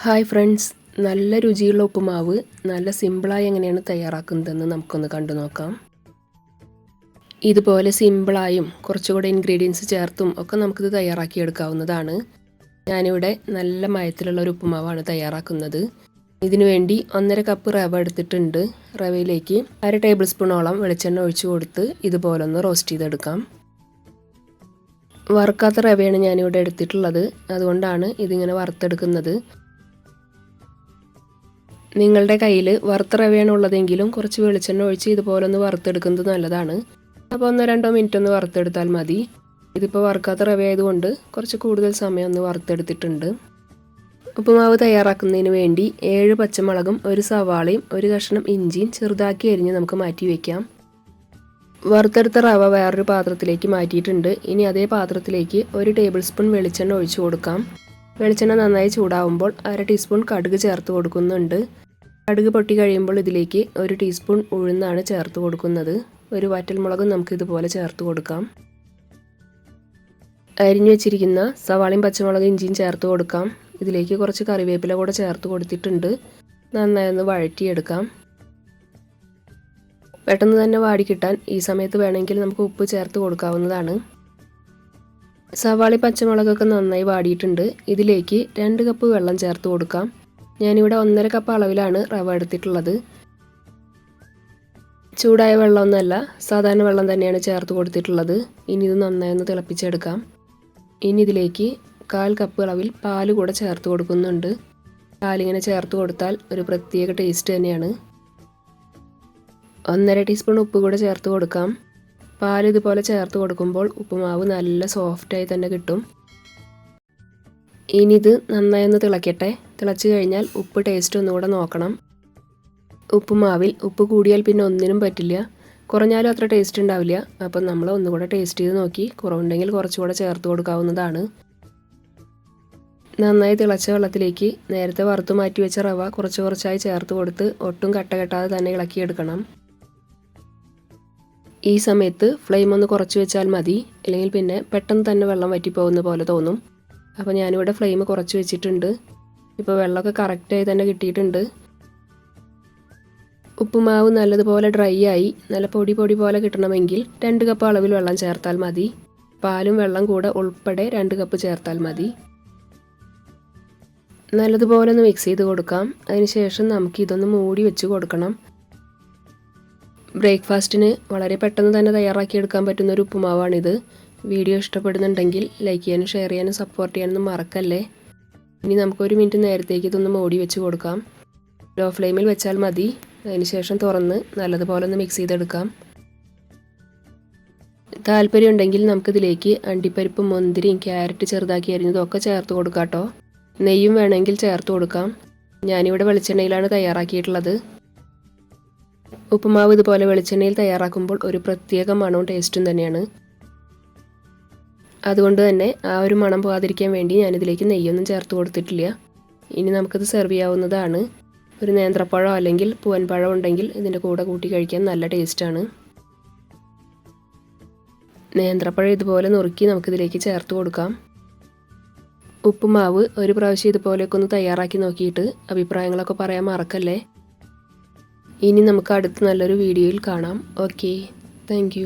Hi friends. നല്ല രുചിയുള്ള ഉപ്പുമാവ് നല്ല സിമ്പിളായി എങ്ങനെയാണ് തയ്യാറാക്കുന്നതെന്ന് നമുക്കൊന്ന് കണ്ടു നോക്കാം. ഇതുപോലെ സിമ്പിളായും കുറച്ചുകൂടെ ഇൻഗ്രീഡിയൻസ് ചേർത്തും ഒക്കെ നമുക്കിത് തയ്യാറാക്കിയെടുക്കാവുന്നതാണ്. ഞാനിവിടെ നല്ല മയത്തിലുള്ള ഒരു ഉപ്പുമാവാണ് തയ്യാറാക്കുന്നത്. ഇതിനു വേണ്ടി ഒന്നര കപ്പ് റവ എടുത്തിട്ടുണ്ട്. റവയിലേക്ക് അര ടേബിൾ സ്പൂണോളം വെളിച്ചെണ്ണ ഒഴിച്ചു കൊടുത്ത് ഇതുപോലെ ഒന്ന് റോസ്റ്റ് ചെയ്തെടുക്കാം. വറുക്കാത്ത റവയാണ് ഞാനിവിടെ എടുത്തിട്ടുള്ളത്. അതുകൊണ്ടാണ് ഇതിങ്ങനെ വറുത്തെടുക്കുന്നത്. നിങ്ങളുടെ കയ്യിൽ വറുത്ത റവയാണ് ഉള്ളതെങ്കിലും കുറച്ച് വെളിച്ചെണ്ണ ഒഴിച്ച് ഇതുപോലെ ഒന്ന് വറുത്തെടുക്കുന്നത് നല്ലതാണ്. അപ്പോൾ ഒന്നോ രണ്ടോ മിനിറ്റ് ഒന്ന് വറുത്തെടുത്താൽ മതി. ഇതിപ്പോൾ വറുക്കാത്ത റവ ആയതുകൊണ്ട് കുറച്ച് കൂടുതൽ സമയം ഒന്ന് വറുത്തെടുത്തിട്ടുണ്ട്. ഉപ്പുമാവ് തയ്യാറാക്കുന്നതിന് വേണ്ടി ഏഴ് പച്ചമുളകും ഒരു സവാളയും ഒരു കഷ്ണം ഇഞ്ചിയും ചെറുതാക്കി അരിഞ്ഞ് നമുക്ക് മാറ്റി വയ്ക്കാം വറുത്തെടുത്ത റവ വേറൊരു പാത്രത്തിലേക്ക് മാറ്റിയിട്ടുണ്ട്. ഇനി അതേ പാത്രത്തിലേക്ക് ഒരു ടേബിൾ സ്പൂൺ വെളിച്ചെണ്ണ ഒഴിച്ചു കൊടുക്കാം. വെളിച്ചെണ്ണ നന്നായി ചൂടാവുമ്പോൾ അര ടീസ്പൂൺ കടുക് ചേർത്ത് കൊടുക്കുന്നുണ്ട്. കടുക് പൊട്ടി കഴിയുമ്പോൾ ഇതിലേക്ക് ഒരു ടീസ്പൂൺ ഉഴുന്നാണ് ചേർത്ത് കൊടുക്കുന്നത്. ഒരു വറ്റൽമുളകും നമുക്ക് ഇതുപോലെ ചേർത്ത് കൊടുക്കാം. അരിഞ്ഞു വെച്ചിരിക്കുന്ന സവാളയും പച്ചമുളകും ഇഞ്ചിയും ചേർത്ത് കൊടുക്കാം. ഇതിലേക്ക് കുറച്ച് കറിവേപ്പില കൂടെ ചേർത്ത് കൊടുത്തിട്ടുണ്ട്. നന്നായി ഒന്ന് വഴറ്റിയെടുക്കാം. പെട്ടെന്ന് തന്നെ വാടിക്കിട്ടാൻ ഈ സമയത്ത് വേണമെങ്കിൽ നമുക്ക് ഉപ്പ് ചേർത്ത് കൊടുക്കാവുന്നതാണ്. സവാളി പച്ചമുളകൊക്കെ നന്നായി വാടിയിട്ടുണ്ട്. ഇതിലേക്ക് രണ്ട് കപ്പ് വെള്ളം ചേർത്ത് കൊടുക്കാം. ഞാനിവിടെ ഒന്നര കപ്പ് അളവിലാണ് റവ എടുത്തിട്ടുള്ളത്. ചൂടായ വെള്ളമൊന്നുമല്ല സാധാരണ വെള്ളം തന്നെയാണ് ചേർത്ത് കൊടുത്തിട്ടുള്ളത്. ഇനി ഇത് നന്നായി ഒന്ന് തിളപ്പിച്ചെടുക്കാം. ഇനി ഇതിലേക്ക് കാൽ കപ്പ് അളവിൽ പാൽ കൂടെ ചേർത്ത് കൊടുക്കുന്നുണ്ട്. പാലിങ്ങനെ ചേർത്ത് കൊടുത്താൽ ഒരു പ്രത്യേക ടേസ്റ്റ് തന്നെയാണ്. ഒന്നര ടീസ്പൂൺ ഉപ്പ് കൂടെ ചേർത്ത് കൊടുക്കാം. പാൽ ഇതുപോലെ ചേർത്ത് കൊടുക്കുമ്പോൾ ഉപ്പുമാവ് നല്ല സോഫ്റ്റായി തന്നെ കിട്ടും. ഇനി ഇത് നന്നായി ഒന്ന് തിളയ്ക്കട്ടെ തിളച്ച് കഴിഞ്ഞാൽ ഉപ്പ് ടേസ്റ്റ് ഒന്നുകൂടെ നോക്കണം. ഉപ്പുമാവിൽ ഉപ്പ് കൂടിയാൽ പിന്നെ ഒന്നിനും പറ്റില്ല. കുറഞ്ഞാലും അത്ര ടേസ്റ്റ് ഉണ്ടാവില്ല. അപ്പം നമ്മൾ ഒന്നുകൂടെ ടേസ്റ്റ് ചെയ്ത് നോക്കി. കുറവുണ്ടെങ്കിൽ കുറച്ചുകൂടെ ചേർത്ത് കൊടുക്കാവുന്നതാണ്. നന്നായി തിളച്ച വെള്ളത്തിലേക്ക് നേരത്തെ വറുത്ത് മാറ്റി വെച്ച റവ കുറച്ച് കുറച്ചായി ചേർത്ത് കൊടുത്ത് ഒട്ടും കട്ട കെട്ടാതെ തന്നെ ഇളക്കിയെടുക്കണം ഈ സമയത്ത് ഫ്ലെയിം ഒന്ന് കുറച്ച് വെച്ചാൽ മതി. അല്ലെങ്കിൽ പിന്നെ പെട്ടെന്ന് തന്നെ വെള്ളം വറ്റിപ്പോകുന്ന പോലെ തോന്നും. അപ്പോൾ ഞാനിവിടെ ഫ്ലെയിം കുറച്ച് വെച്ചിട്ടുണ്ട്. ഇപ്പോൾ വെള്ളമൊക്കെ കറക്റ്റായി തന്നെ കിട്ടിയിട്ടുണ്ട്. ഉപ്പുമാവ് നല്ലതുപോലെ ഡ്രൈ ആയി. നല്ല പൊടി പൊടി പോലെ കിട്ടണമെങ്കിൽ രണ്ട് കപ്പ് അളവിൽ വെള്ളം ചേർത്താൽ മതി. പാലും വെള്ളം കൂടെ ഉൾപ്പെടെ രണ്ട് കപ്പ് ചേർത്താൽ മതി. നല്ലതുപോലെ ഒന്ന് മിക്സ് ചെയ്ത് കൊടുക്കാം. അതിനുശേഷം നമുക്ക് ഇതൊന്ന് മൂടി വെച്ച് കൊടുക്കണം. ബ്രേക്ക്ഫാസ്റ്റിന് വളരെ പെട്ടെന്ന് തന്നെ തയ്യാറാക്കിയെടുക്കാൻ പറ്റുന്ന ഒരു ഉപ്പുമാവാണിത്. വീഡിയോ ഇഷ്ടപ്പെടുന്നുണ്ടെങ്കിൽ ലൈക്ക് ചെയ്യാനും ഷെയർ ചെയ്യാനും സപ്പോർട്ട് ചെയ്യാനൊന്നും മറക്കല്ലേ? ഇനി നമുക്കൊരു മിനിറ്റ് നേരത്തേക്ക് ഇതൊന്ന് മൂടി വെച്ച് കൊടുക്കാം. ലോ ഫ്ലെയിമിൽ വെച്ചാൽ മതി. അതിനുശേഷം തുറന്ന് നല്ലതുപോലെ ഒന്ന് മിക്സ് ചെയ്തെടുക്കാം. താല്പര്യമുണ്ടെങ്കിൽ നമുക്കിതിലേക്ക് അണ്ടിപ്പരിപ്പ് മുന്തിരിയും ക്യാരറ്റ് ചെറുതാക്കി അരിഞ്ഞതൊക്കെ ചേർത്ത് കൊടുക്കാം കേട്ടോ. നെയ്യും വേണമെങ്കിൽ ചേർത്ത് കൊടുക്കാം. ഞാനിവിടെ വെളിച്ചെണ്ണയിലാണ് തയ്യാറാക്കിയിട്ടുള്ളത്. ഉപ്പുമാവ് ഇതുപോലെ വെളിച്ചെണ്ണയിൽ തയ്യാറാക്കുമ്പോൾ ഒരു പ്രത്യേക മണവും ടേസ്റ്റും തന്നെയാണ്. അതുകൊണ്ട് തന്നെ ആ ഒരു മണം പോകാതിരിക്കാൻ വേണ്ടി ഞാനിതിലേക്ക് നെയ്യൊന്നും ചേർത്ത് കൊടുത്തിട്ടില്ല. ഇനി നമുക്കിത് സെർവ് ചെയ്യാവുന്നതാണ്. ഒരു നേന്ത്രപ്പഴം അല്ലെങ്കിൽ പൂവൻപഴം ഉണ്ടെങ്കിൽ ഇതിന്റെ കൂടെ കൂട്ടി കഴിക്കാൻ നല്ല ടേസ്റ്റാണ് നേന്ത്രപ്പഴം ഇതുപോലെ നുറുക്കി നമുക്കിതിലേക്ക് ചേർത്ത് കൊടുക്കാം. ഉപ്പുമാവ് ഒരു പ്രാവശ്യം ഇതുപോലെയൊക്കെ ഒന്ന് തയ്യാറാക്കി നോക്കിയിട്ട് അഭിപ്രായങ്ങളൊക്കെ പറയാൻ മറക്കല്ലേ? ഇനി നമുക്ക് അടുത്ത നല്ലൊരു വീഡിയോയിൽ കാണാം. Okay thank